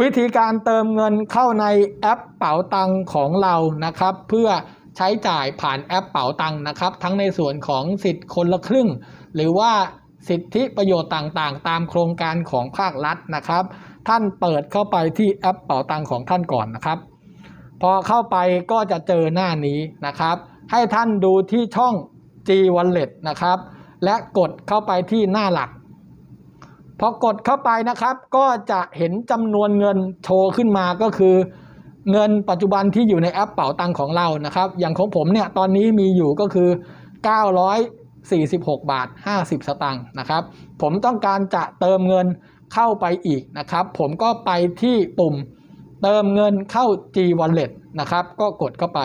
วิธีการเติมเงินเข้าในแอปเป๋าตังของเรานะครับ เพื่อใช้จ่ายผ่านแอปเป๋าตังนะครับ ทั้งในส่วนของสิทธิ์คนละครึ่ง หรือว่าสิทธิประโยชน์ต่างๆ ตามโครงการของภาครัฐนะครับ ท่านเปิดเข้าไปที่แอปเป๋าตังของท่านก่อนนะครับ พอเข้าไปก็จะเจอหน้านี้นะครับ ให้ท่านดูที่ช่อง G Wallet นะครับ และกดเข้าไปที่หน้าหลัก พอกดเข้าไปนะครับ ก็จะเห็นจำนวนเงินโชว์ขึ้นมาก็คือ เงินปัจจุบันที่อยู่ในแอปเป๋าตังของเรานะครับ อย่างของผมเนี่ยตอนนี้มีอยู่ก็คือ 946 บาท 50 สตางค์นะครับ ผมต้องการจะเติมเงินเข้าไปอีกนะครับ ผมก็ไปที่ปุ่มเติมเงินเข้า G Wallet นะครับ ก็กดเข้าไป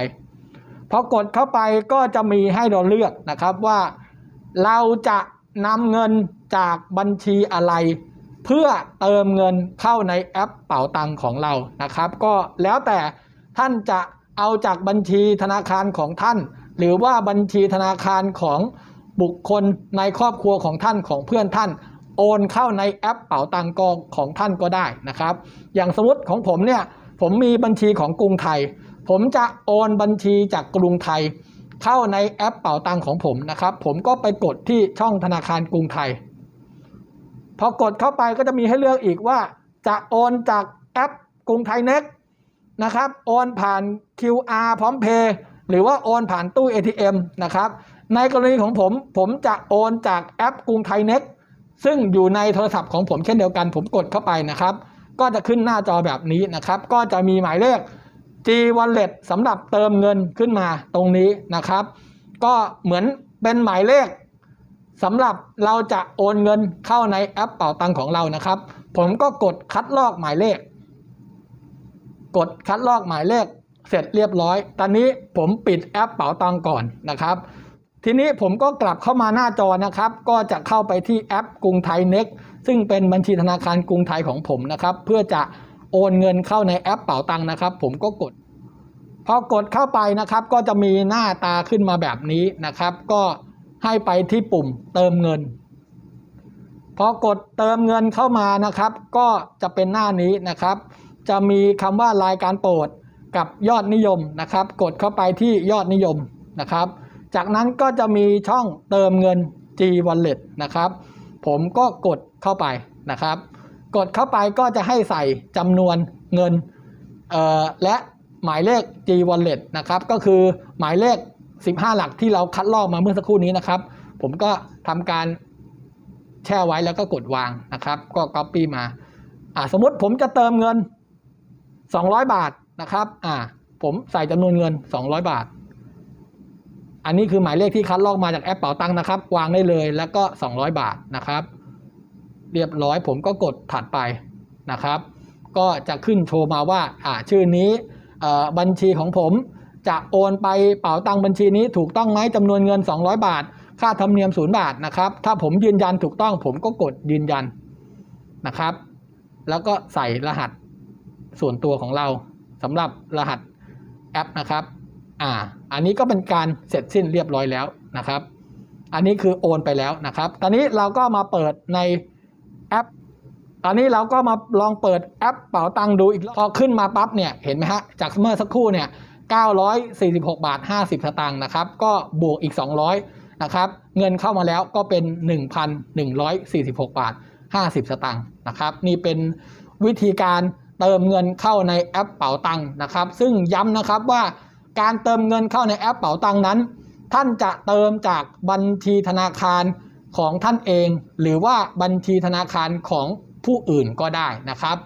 พอกดเข้าไปก็จะมีให้เราเลือกนะครับว่าเราจะ นำเงินจากบัญชีอะไร เพื่อเติมเงินเข้าในแอปเป๋าตังของเรานะครับ ก็แล้วแต่ท่านจะเอาจากบัญชีธนาคารของท่าน หรือว่าบัญชีธนาคารของบุคคลในครอบครัวของท่านของเพื่อนท่าน โอนเข้าในแอปเป๋าตังกองของท่านก็ได้นะครับ อย่างสมมติของผมเนี่ยผมมีบัญชีของกรุงไทย ผมจะโอนบัญชีจากกรุงไทย เข้าในแอปเป๋าตังของผมนะครับ ผมก็ไปกดที่ช่องธนาคารกรุงไทย พอกดเข้าไปก็จะมีให้เลือกอีกว่า จะโอนจากแอปกรุงไทยเน็ตนะครับ โอนผ่าน QR พร้อมเพย์หรือว่าโอนผ่านตู้ ATM นะครับ ในกรณีของผมผมจะโอนจากแอปกรุงไทยเน็ตซึ่งอยู่ในโทรศัพท์ของผมเช่นเดียวกัน ผมกดเข้าไปนะครับ ก็จะขึ้นหน้าจอแบบนี้นะครับ ก็จะมีหมายเลข G Wallet สำหรับเติมเงินขึ้นมาตรงนี้นะครับ ก็เหมือนเป็นหมายเลขสำหรับเราจะโอนเงินเข้าในแอปเป่าตังของเรานะครับ ผมก็กดคัดลอกหมายเลข กดคัดลอกหมายเลขเสร็จเรียบร้อย ตอนนี้ผมปิดแอปเป๋าตังก่อนนะครับ ทีนี้ผมก็กลับเข้ามาหน้าจอนะครับ ก็จะเข้าไปที่แอปกรุงไทยเน็กซึ่งเป็นบัญชีธนาคารกรุงไทยของผมนะครับ เพื่อจะ โอนเงินเข้าในแอปเป๋าตังนะครับ ผมก็กด พอกดเข้าไปนะครับ ก็จะมีหน้าตาขึ้นมาแบบนี้นะครับ ก็ให้ไปที่ปุ่มเติมเงิน พอกดเติมเงินเข้ามานะครับ ก็จะเป็นหน้านี้นะครับ จะมีคำว่ารายการโปรดกับยอดนิยมนะครับ กดเข้าไปที่ยอดนิยมนะครับ จากนั้นก็จะมีช่องเติมเงิน G Wallet นะครับ ผมก็กดเข้าไปนะครับ กดเข้าไปก็จะให้ใส่จำนวนเงินและหมายเลข G Wallet นะครับ ก็คือหมายเลข 15 หลักที่เราคัดลอกมาเมื่อสักครู่นี้นะครับ ผมก็ทำการแช่ไว้แล้วก็กดวางนะครับ ก็ Copy มาอ่าสมมติผมจะเติมเงิน 200 บาทนะครับผมใส่จำนวนเงิน 200 บาท อันนี้คือหมายเลขที่คัดลอกมาจากแอปเป๋าตังค์นะครับ วางได้เลยแล้วก็ 200 บาทนะครับ เรียบร้อยผมก็กดถัดไปนะครับ ก็จะขึ้นโชว์มาว่าอ่าชื่อนี้บัญชีของผมจะโอนไปเป๋าตังบัญชีนี้ถูกต้องไหมจำนวนเงิน 200 บาท ค่าธรรมเนียมศูนย์บาทนะครับ ถ้าผมยืนยันถูกต้องผมก็กดยืนยันนะครับ แล้วก็ใส่รหัสส่วนตัวของเราสำหรับรหัสแอปนะครับอ่าอันนี้ก็เป็นการเสร็จสิ้นเรียบร้อยแล้วนะครับ อันนี้คือโอนไปแล้วนะครับ ตอนนี้เราก็มาเปิดใน แอปตอนนี้เราก็มาลองเปิดแอปเป๋าตังค์ดูอีกพอขึ้นมาปั๊บเนี่ยเห็นไหมฮะจากเมื่อสักครู่เนี่ย946 บาท 50 สตางค์นะครับ ก็บวกอีก 200 นะครับ เงินเข้ามาแล้วก็เป็น 1,146 บาท 50 สตางค์นะครับ นี่เป็นวิธีการเติมเงินเข้าในแอปเป๋าตังค์นะครับ ซึ่งย้ำนะครับว่าการเติมเงินเข้าในแอปเป๋าตังค์นั้น ท่านจะเติมจากบัญชีธนาคาร ของท่านเอง หรือว่าบัญชีธนาคารของผู้อื่นก็ได้นะครับ